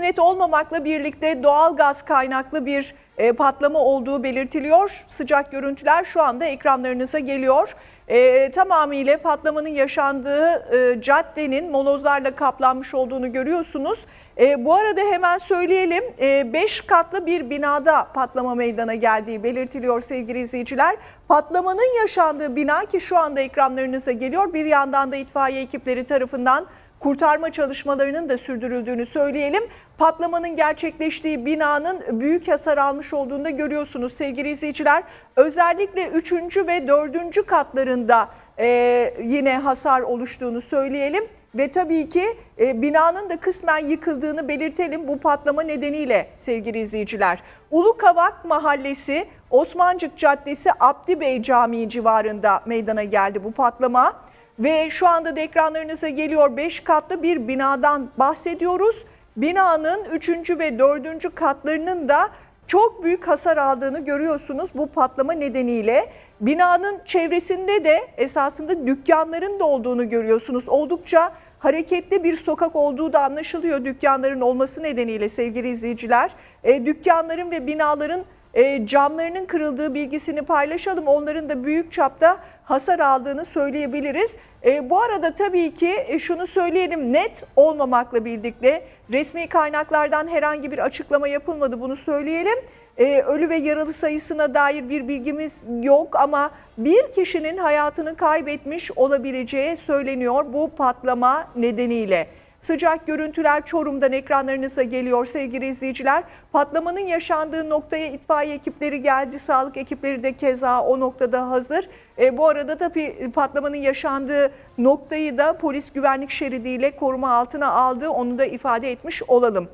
net olmamakla birlikte doğal gaz kaynaklı bir e, patlama olduğu belirtiliyor. Sıcak görüntüler şu anda ekranlarınıza geliyor. E, tamamıyla patlamanın yaşandığı e, caddenin molozlarla kaplanmış olduğunu görüyorsunuz. E, bu arada hemen söyleyelim 5 katlı bir binada patlama meydana geldiği belirtiliyor sevgili izleyiciler. Patlamanın yaşandığı bina ki şu anda ekranlarınıza geliyor. Bir yandan da itfaiye ekipleri tarafından kurtarma çalışmalarının da sürdürüldüğünü söyleyelim. Patlamanın gerçekleştiği binanın büyük hasar almış olduğunu da görüyorsunuz sevgili izleyiciler. Özellikle 3. ve 4. katlarında e, yine hasar oluştuğunu söyleyelim. Ve tabii ki e, binanın da kısmen yıkıldığını belirtelim bu patlama nedeniyle sevgili izleyiciler. Ulukavak Mahallesi Osmancık Caddesi Abdi Bey Camii civarında meydana geldi bu patlama. Ve şu anda da ekranlarınıza geliyor 5 katlı bir binadan bahsediyoruz. Binanın 3. ve 4. katlarının da çok büyük hasar aldığını görüyorsunuz bu patlama nedeniyle. Binanın çevresinde de esasında dükkanların da olduğunu görüyorsunuz. Oldukça hareketli bir sokak olduğu da anlaşılıyor dükkanların olması nedeniyle sevgili izleyiciler. E, dükkanların ve binaların e, camlarının kırıldığı bilgisini paylaşalım. Onların da büyük çapta hasar aldığını söyleyebiliriz. E, bu arada tabii ki e, şunu söyleyelim net olmamakla birlikte resmi kaynaklardan herhangi bir açıklama yapılmadı bunu söyleyelim. E, ölü ve yaralı sayısına dair bir bilgimiz yok ama bir kişinin hayatını kaybetmiş olabileceği söyleniyor bu patlama nedeniyle. Sıcak görüntüler Çorum'dan ekranlarınıza geliyor sevgili izleyiciler. Patlamanın yaşandığı noktaya itfaiye ekipleri geldi. Sağlık ekipleri de keza o noktada hazır. E, bu arada tabii patlamanın yaşandığı noktayı da polis güvenlik şeridiyle koruma altına aldı. Onu da ifade etmiş olalım.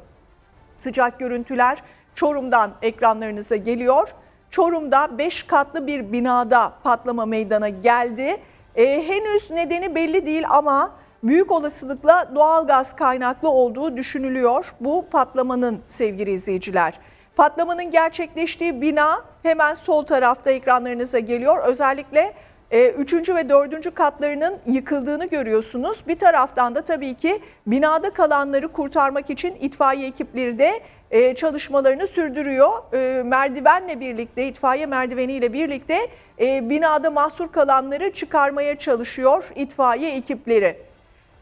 Sıcak görüntüler Çorum'dan ekranlarınıza geliyor. Çorum'da 5 katlı bir binada patlama meydana geldi. E, henüz nedeni belli değil ama büyük olasılıkla doğal gaz kaynaklı olduğu düşünülüyor bu patlamanın sevgili izleyiciler. Patlamanın gerçekleştiği bina hemen sol tarafta ekranlarınıza geliyor. Özellikle 3. ve 4. katlarının yıkıldığını görüyorsunuz. Bir taraftan da tabii ki binada kalanları kurtarmak için itfaiye ekipleri de e, çalışmalarını sürdürüyor. E, merdivenle birlikte, itfaiye merdiveniyle birlikte e, binada mahsur kalanları çıkarmaya çalışıyor itfaiye ekipleri.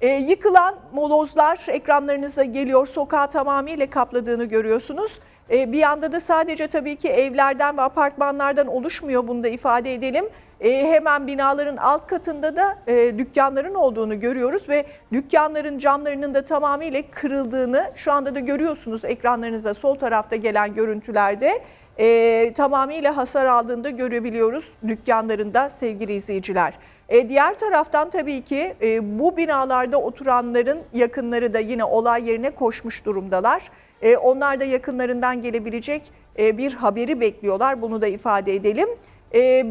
E, yıkılan molozlar ekranlarınıza geliyor. Sokağı tamamıyla kapladığını görüyorsunuz. E, bir yanda da sadece tabii ki evlerden ve apartmanlardan oluşmuyor bunu da ifade edelim. E, hemen binaların alt katında da e, dükkanların olduğunu görüyoruz ve dükkanların camlarının da tamamıyla kırıldığını şu anda da görüyorsunuz ekranlarınıza sol tarafta gelen görüntülerde. E, tamamıyla hasar aldığını da görebiliyoruz dükkanlarında sevgili izleyiciler. E, diğer taraftan tabii ki e, bu binalarda oturanların yakınları da yine olay yerine koşmuş durumdalar. E, onlar da yakınlarından gelebilecek e, bir haberi bekliyorlar. Bunu da ifade edelim. E,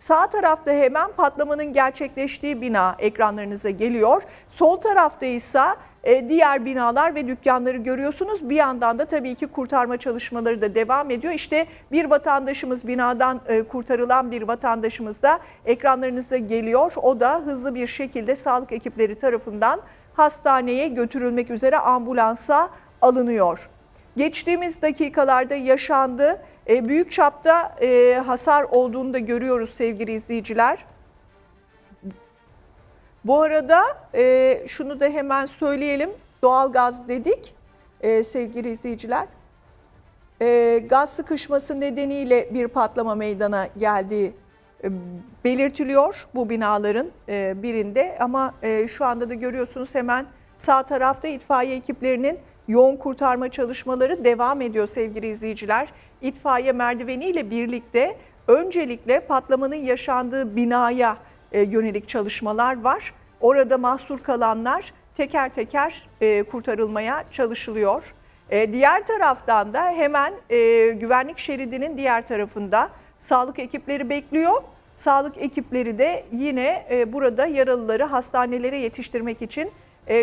sağ tarafta hemen patlamanın gerçekleştiği bina ekranlarınıza geliyor. Sol tarafta ise e, diğer binalar ve dükkanları görüyorsunuz. Bir yandan da tabii ki kurtarma çalışmaları da devam ediyor. İşte bir vatandaşımız binadan e, kurtarılan bir vatandaşımız da ekranlarınıza geliyor. O da hızlı bir şekilde sağlık ekipleri tarafından hastaneye götürülmek üzere ambulansa alınıyor. Geçtiğimiz dakikalarda yaşandı. E, büyük çapta hasar olduğunu da görüyoruz sevgili izleyiciler. Bu arada e, şunu da hemen söyleyelim. Doğalgaz dedik e, sevgili izleyiciler. E, gaz sıkışması nedeniyle bir patlama meydana geldiği e, belirtiliyor bu binaların e, birinde. Ama e, şu anda da görüyorsunuz hemen sağ tarafta itfaiye ekiplerinin yoğun kurtarma çalışmaları devam ediyor sevgili izleyiciler. İtfaiye merdiveniyle birlikte öncelikle patlamanın yaşandığı binaya e, yönelik çalışmalar var. Orada mahsur kalanlar teker teker e, kurtarılmaya çalışılıyor. E, diğer taraftan da hemen güvenlik şeridinin diğer tarafında sağlık ekipleri bekliyor. Sağlık ekipleri de yine burada yaralıları hastanelere yetiştirmek için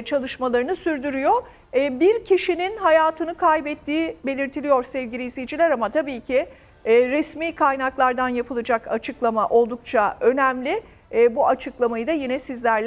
çalışmalarını sürdürüyor. Bir kişinin hayatını kaybettiği belirtiliyor sevgili izleyiciler ama tabii ki resmi kaynaklardan yapılacak açıklama oldukça önemli. E, bu açıklamayı da yine sizlerle